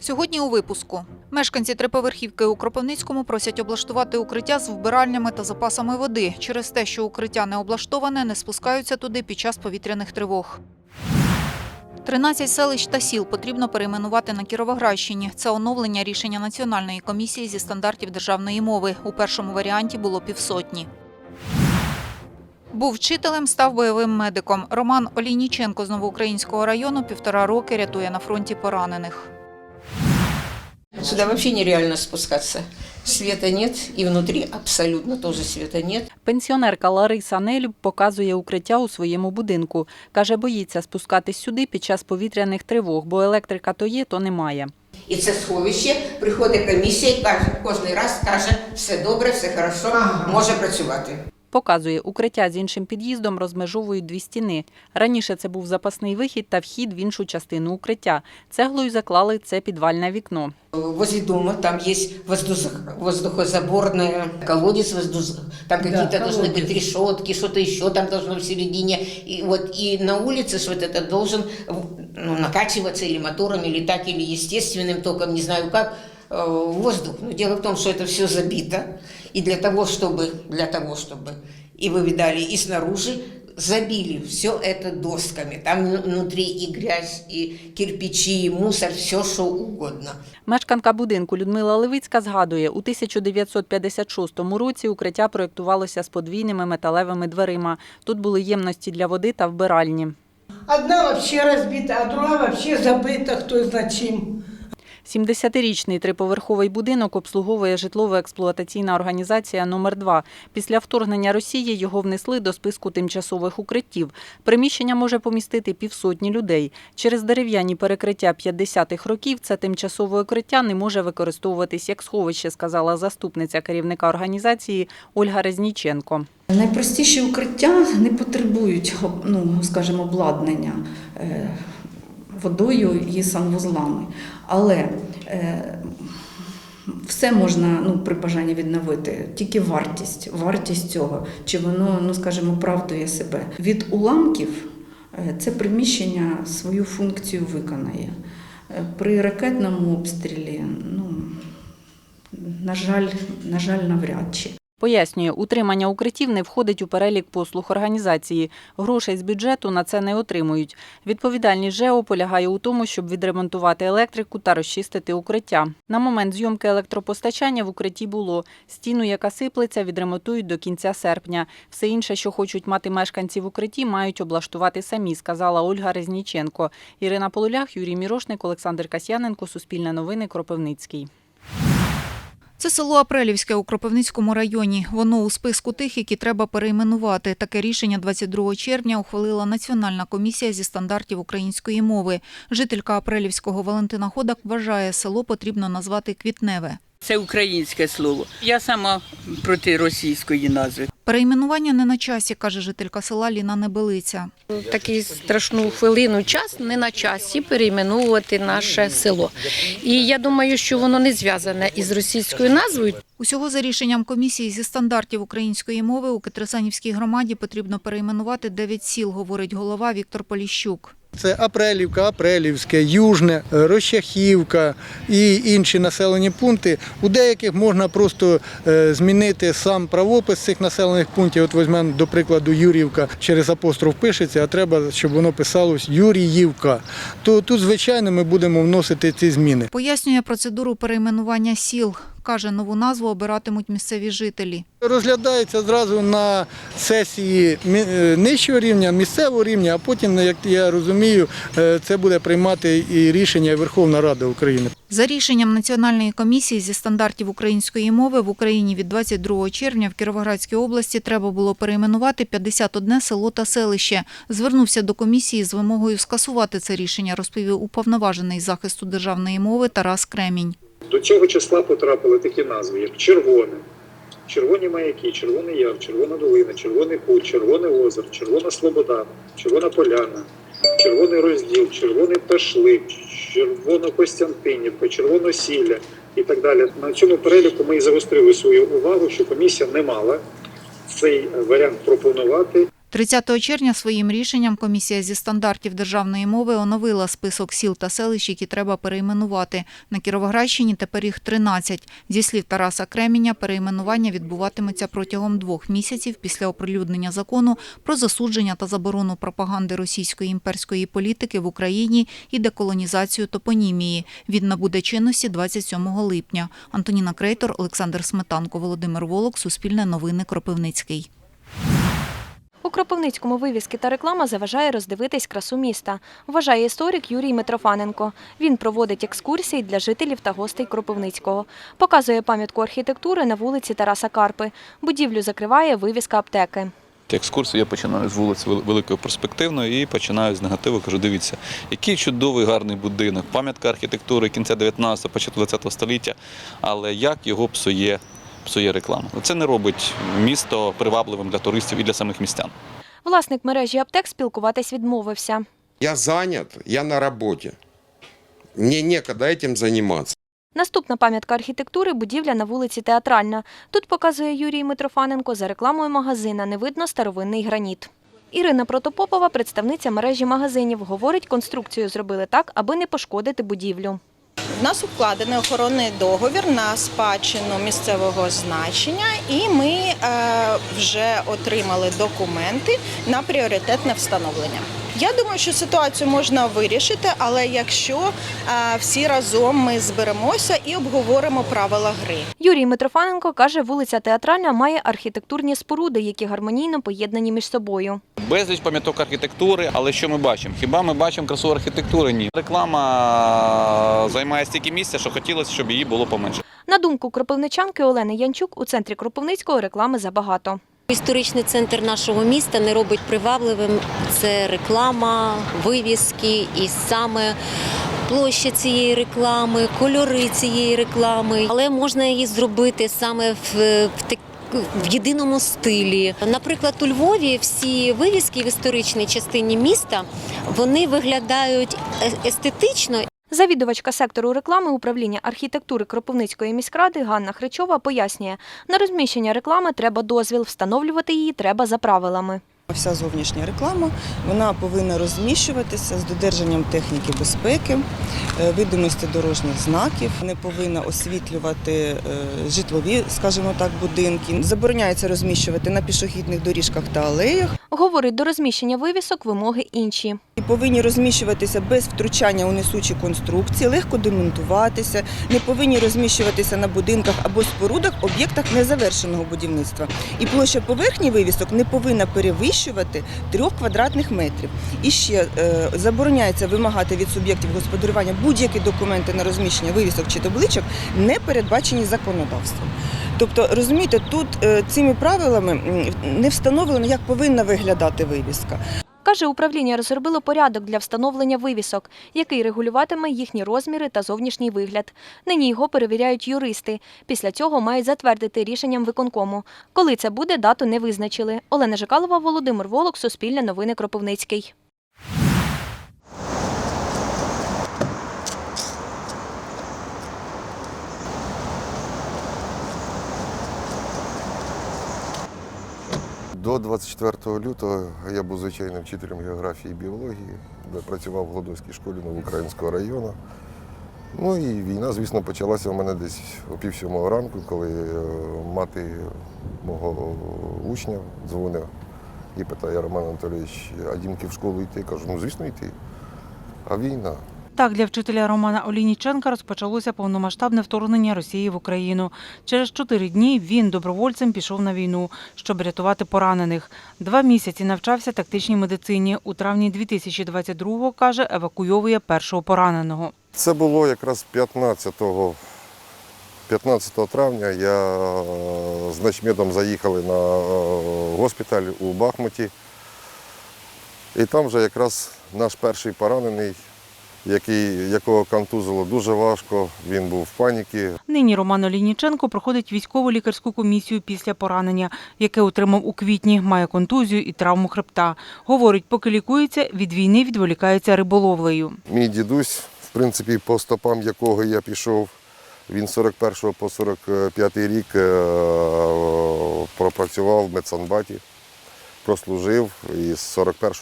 Сьогодні у випуску мешканці триповерхівки у Кропивницькому просять облаштувати укриття з вбиральнями та запасами води. Через те, що укриття не облаштоване, не спускаються туди під час повітряних тривог. 13 селищ та сіл потрібно перейменувати на Кіровоградщині. Це оновлення рішення Національної комісії зі стандартів державної мови. У першому варіанті було півсотні. Був вчителем, став бойовим медиком. Роман Олійніченко з Новоукраїнського району півтора роки рятує на фронті поранених. Сюда вообще нереально спускаться. Света нет, и внутри абсолютно тоже света нет. Пенсіонерка Лариса Нелюб показує укриття у своєму будинку. Каже, боїться спускатись сюди під час повітряних тривог, бо електрика то є, то немає. І це сховище, приходить комісія і каже, кожен раз каже, все добре, все хорошо, може працювати. Показує, укриття з іншим під'їздом розмежовують дві стіни. Раніше це був запасний вихід та вхід в іншу частину укриття. Цеглою заклали це підвальне вікно. Возле дома там есть воздух- воздухозаборная колодец, воздух, там какие-то должны быть решетки, что-то еще там должно в середине. И вот и на улице ж вот это должен ну, накачиваться или мотором, или так, или естественным током, не знаю как, э, воздух. Но дело в том, что это все забито. И для того, чтобы, для того, чтобы, и вы видали, и снаружи забили все это досками. Там внутри и грязь, и кирпичи, и мусор, все что угодно. Мешканка будинку Людмила Левицька згадує, у 1956 році укриття проєктувалося з подвійними металевими дверима. Тут були ємності для води та вбиральні. Одна вообще разбита, а другая вообще забыта, кто знает чим. 70-річний триповерховий будинок обслуговує житлово-експлуатаційна організація номер 2 Після вторгнення Росії його внесли до списку тимчасових укриттів. Приміщення може помістити півсотні людей. Через дерев'яні перекриття 50-х років це тимчасове укриття не може використовуватись як сховище, сказала заступниця керівника організації Ольга Резніченко. Найпростіші укриття не потребують ну, скажімо, обладнання е, водою і санвузлами. Але е, все можна ну, при бажанні відновити, тільки вартість, вартість цього, чи воно, ну скажімо, оправдує себе. Від уламків е, це приміщення свою функцію виконає. Е, При ракетному обстрілі, ну, на жаль, на жаль, навряд чи. Пояснює, утримання укриттів не входить у перелік послуг організації. Грошей з бюджету на це не отримують. Відповідальність ЖЕО полягає у тому, щоб відремонтувати електрику та розчистити укриття. На момент зйомки електропостачання в укритті було. Стіну, яка сиплеться, відремонтують до кінця серпня. Все інше, що хочуть мати мешканці в укритті, мають облаштувати самі, сказала Ольга Резніченко. Ірина Полулях, Юрій Мірошник, Олександр Касьяненко, Суспільне новини, Кропивницький. Це село Апрелівське у Кропивницькому районі. Воно у списку тих, які треба перейменувати. Таке рішення 22 червня ухвалила Національна комісія зі стандартів української мови. Жителька Апрелівського Валентина Ходак вважає, село потрібно назвати Квітневе. Це українське слово. Я сама проти російської назви. Перейменування не на часі, каже жителька села Ліна Небелиця. такий страшну хвилину час не на часі перейменовувати наше село. І я думаю, що воно не зв'язане із російською назвою. Усього за рішенням комісії зі стандартів української мови у Катерсанівській громаді потрібно перейменувати 9 сіл, говорить голова Віктор Поліщук. Це Апрелівка, Апрелівське, Южне, Рощахівка і інші населені пункти. У деяких можна просто е, змінити сам правопис цих населених пунктів. От візьмемо, до прикладу, Юрівка через апостроф пишеться, а треба, щоб воно писалось Юріївка. То тут, звичайно, ми будемо вносити ці зміни. Пояснює процедуру перейменування сіл. Каже, нову назву обиратимуть місцеві жителі. Розглядається зразу на сесії е, нижчого рівня, місцевого рівня, а потім, як я розумію, е, це буде приймати і рішення Верховна Рада України. За рішенням Національної комісії зі стандартів української мови в Україні від 22 червня в Кіровоградській області треба було перейменувати 51 село та селище. Звернувся до комісії з вимогою скасувати це рішення, розповів уповноважений захисту державної мови Тарас Кремінь. До цього числа потрапили такі назви, як червоне, червоні маяки, червоний яр, червона долина, червоний кут, червоне озеро, червона слобода, червона поляна, червоний розділ, червоний ташлик, червона Костянтинівка, червоносілля і так далі. На цьому переліку ми і загострили свою увагу, що комісія не мала цей варіант пропонувати. 30 червня своїм рішенням комісія зі стандартів державної мови оновила список сіл та селищ, які треба перейменувати. На Кіровоградщині тепер їх 13. Зі слів Тараса Креміня, перейменування відбуватиметься протягом двох місяців після оприлюднення закону про засудження та заборону пропаганди російської імперської політики в Україні і деколонізацію топонімії. Він набуде чинності 27 липня. Антоніна Крейтор, Олександр Сметанко, Володимир Волок, Суспільне новини, Кропивницький. У Кропивницькому вивіски та реклама заважає роздивитись красу міста, вважає історик Юрій Митрофаненко. Він проводить екскурсії для жителів та гостей Кропивницького. Показує пам'ятку архітектури на вулиці Тараса Карпи. Будівлю закриває вивіска аптеки. Екскурсію я починаю з вулиці Великої Перспективної і починаю з негативу. Кажу, дивіться, який чудовий гарний будинок, пам'ятка архітектури кінця 19-го, початку 20-го століття, але як його псує, псує реклама. Це не робить місто привабливим для туристів і для самих містян. Власник мережі аптек спілкуватись відмовився. Я занят, я на работе. Мне некогда этим заниматься. Наступна пам'ятка архітектури – будівля на вулиці Театральна. Тут, показує Юрій Митрофаненко, за рекламою магазина не видно старовинний граніт. Ірина Протопопова, представниця мережі магазинів, говорить, конструкцію зробили так, аби не пошкодити будівлю. У нас укладений охоронний договір на спадщину місцевого значення, і ми е, вже отримали документи на пріоритетне встановлення. Я думаю, що ситуацію можна вирішити, але якщо е, всі разом ми зберемося і обговоримо правила гри. Юрій Митрофаненко каже, вулиця Театральна має архітектурні споруди, які гармонійно поєднані між собою. Безліч пам'яток архітектури, але що ми бачимо? Хіба ми бачимо красу архітектури? Ні. Реклама займає стільки місця, що хотілося, щоб її було поменше. На думку кропивничанки Олени Янчук, у центрі Кропивницького реклами забагато. Історичний центр нашого міста не робить привабливим. Це реклама, вивіски і саме площа цієї реклами, кольори цієї реклами. Але можна її зробити саме в, в єдиному стилі. Наприклад, у Львові всі вивіски в історичній частині міста вони виглядають естетично Завідувачка сектору реклами управління архітектури Кропивницької міськради Ганна Хричова пояснює, на розміщення реклами треба дозвіл, встановлювати її треба за правилами. Вся зовнішня реклама вона повинна розміщуватися з додержанням техніки безпеки, е, видимості дорожніх знаків, не повинна освітлювати е, житлові, скажімо так, будинки. Забороняється розміщувати на пішохідних доріжках та алеях. Говорить, до розміщення вивісок вимоги інші. І повинні розміщуватися без втручання у несучі конструкції, легко демонтуватися, не повинні розміщуватися на будинках або спорудах, об'єктах незавершеного будівництва. І площа поверхні вивісок не повинна перевищувати трьох квадратних метрів. І ще е, забороняється вимагати від суб'єктів господарювання будь-які документи на розміщення вивісок чи табличок, не передбачені законодавством. Тобто, розумієте, тут е, цими правилами не встановлено, як повинна виглядати вивіска. Каже, управління розробило порядок для встановлення вивісок, який регулюватиме їхні розміри та зовнішній вигляд. Нині його перевіряють юристи. Після цього мають затвердити рішенням виконкому. Коли це буде, дату не визначили. Олена Жикалова, Володимир Волок, Суспільне новини Кропивницький. До 24 лютого я був звичайним вчителем географії і біології, де працював в Гладовській школі Новоукраїнського району. Ну і війна, звісно, почалася у мене десь о пів сьомого ранку, коли е, мати мого учня дзвонив і питає Роман Анатолійович, а дімки в школу йти? Кажу, ну звісно, йти. А війна. Так, для вчителя Романа Олійніченка розпочалося повномасштабне вторгнення Росії в Україну. Через чотири дні він добровольцем пішов на війну, щоб рятувати поранених. Два місяці навчався тактичній медицині. У травні 2022-го, каже, евакуйовує першого пораненого. Це було якраз 15, 15 травня. Я е, з начмедом заїхали на е, госпіталь у Бахмуті. І там вже якраз наш перший поранений, який, якого контузило дуже важко, він був в паніці. Нині Роман Олійніченко проходить військову лікарську комісію після поранення, яке отримав у квітні, має контузію і травму хребта. Говорить, поки лікується, від війни відволікається риболовлею. Мій дідусь, в принципі, по стопам якого я пішов, він з 41 по 45 рік е, пропрацював в медсанбаті. прослужив і з 41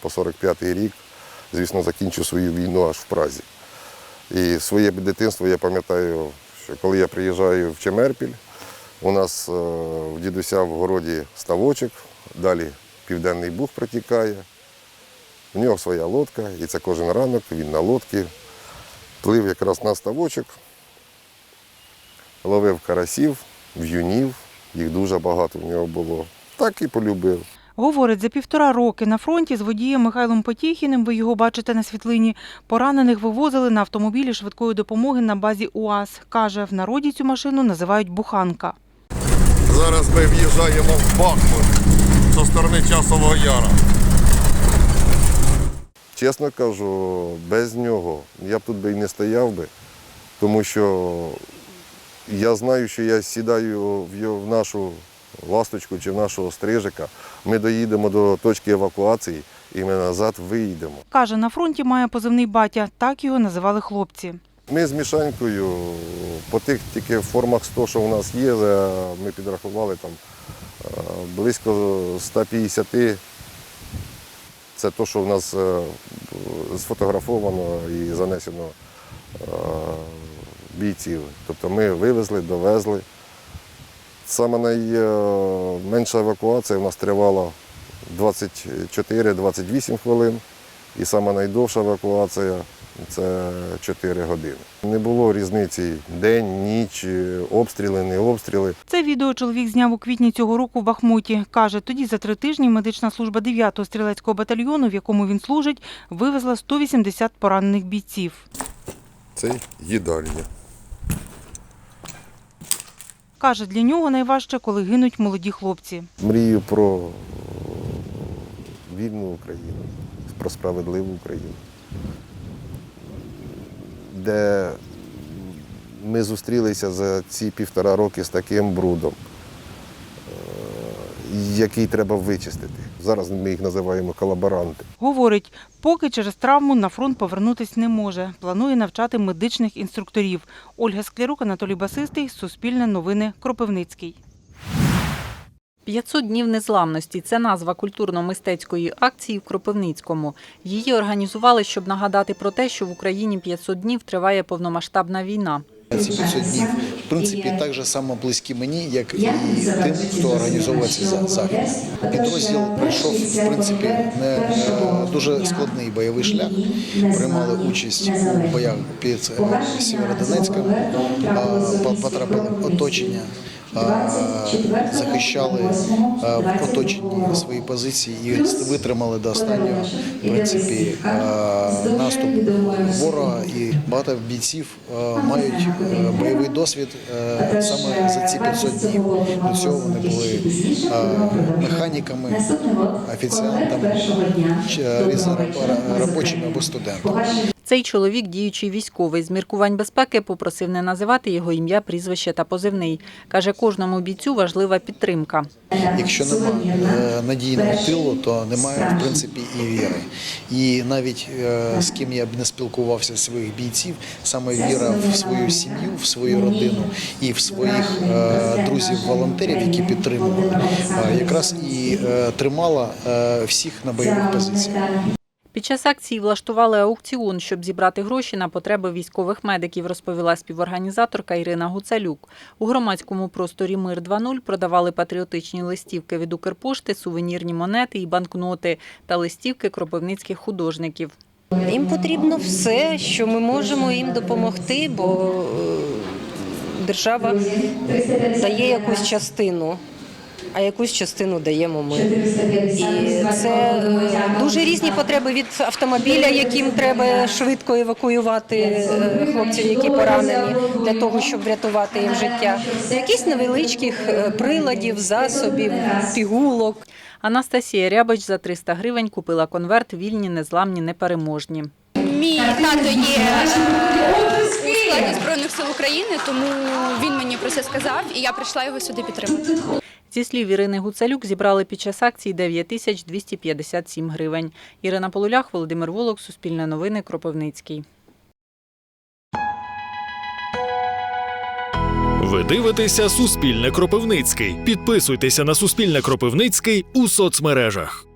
по 45 рік, звісно, закінчив свою війну аж в Празі. І своє дитинство я пам'ятаю, що коли я приїжджаю в Чемерпіль, у нас е, в дідуся в городі ставочок, далі Південний Буг протікає. У нього своя лодка, і це кожен ранок він на лодці плив якраз на ставочок, ловив карасів, в'юнів, їх дуже багато в нього було. Так і полюбив. Говорить, за півтора роки на фронті з водієм Михайлом Потєхіним, ви його бачите на світлині, поранених вивозили на автомобілі швидкої допомоги на базі УАЗ. Каже, в народі цю машину називають буханка. Зараз ми в'їжджаємо в Бахмут зі сторони Часового Яра. Чесно кажу, без нього я б тут би і не стояв би, тому що я знаю, що я сідаю в нашу ласточку чи в нашого стрижика, ми доїдемо до точки евакуації і ми назад виїдемо. Каже, на фронті має позивний батя, так його називали хлопці. Ми з Мішанькою по тих тільки формах 100, що у нас є, е, ми підрахували там е, близько 150. Це те, що в нас е, сфотографовано і занесено е, бійців. Тобто ми вивезли, довезли. Саме найменша евакуація у нас тривала 24-28 хвилин. І сама найдовша евакуація це 4 години. Не було різниці день, ніч, обстріли, не обстріли. Це відео чоловік зняв у квітні цього року в Бахмуті. Каже, тоді за три тижні медична служба 9-го стрілецького батальйону, в якому він служить, вивезла 180 поранених бійців. Це їдальня. Каже, для нього найважче, коли гинуть молоді хлопці. Мрію про вільну Україну, про справедливу Україну, де ми зустрілися за ці півтора роки з таким брудом, е, який треба вичистити. Зараз ми їх називаємо колаборанти. Говорить, поки через травму на фронт повернутись не може. Планує навчати медичних інструкторів. Ольга Склярук, Анатолій Басистий, Суспільне новини, Кропивницький. 500 днів незламності це назва культурно-мистецької акції в Кропивницькому. Її організували, щоб нагадати про те, що в Україні 500 днів триває повномасштабна війна. Ці 500 днів, в принципі, так же само близькі мені, як і тим, хто організовує цей за- захід. Підрозділ пройшов, в принципі, не е, дуже складний бойовий шлях. Приймали участь у боях під е, Сєвєродонецьком, по- потрапили в оточення. Захищали в оточенні свої позиції і витримали до останнього в принципі наступ ворога. І багато бійців мають е, бойовий досвід е, саме за ці 500 днів. До цього вони були механіками, офіціантами, чи робочими або студентами. Цей чоловік, діючий військовий, з міркувань безпеки попросив не називати його ім'я, прізвище та позивний. Каже, кожному бійцю важлива підтримка. Якщо немає надійного тилу, то немає в принципі і віри. І навіть е, з ким я б не спілкувався своїх бійців, саме віра в свою сім'ю, в свою родину і в своїх е, друзів-волонтерів, які підтримували, е, якраз і е, тримала е, всіх на бойових позиціях. Під час акції влаштували аукціон, щоб зібрати гроші на потреби військових медиків, розповіла співорганізаторка Ірина Гуцалюк. У громадському просторі Мир 2.0 продавали патріотичні листівки від Укрпошти, сувенірні монети і банкноти та листівки кропивницьких художників. Їм потрібно все, що ми можемо їм допомогти, бо е, держава дає якусь частину. А якусь частину даємо ми. І це дуже різні потреби від автомобіля, яким треба швидко евакуювати е, хлопців, які поранені, для того, щоб врятувати їм життя. Якихось невеличких е, приладів, засобів, пігулок. Анастасія Рябич за 300 гривень купила конверт «Вільні, незламні, непереможні». Мій тато є у складі Збройних сил України, тому він мені про це сказав, і я прийшла його сюди підтримати. Зі слів Ірини Гуцалюк, зібрали під час акції 9257 гривень. Ірина Полулях, Володимир Волок, Суспільне новини, Кропивницький. Ви дивитеся Суспільне Кропивницький. Підписуйтеся на Суспільне Кропивницький у соцмережах.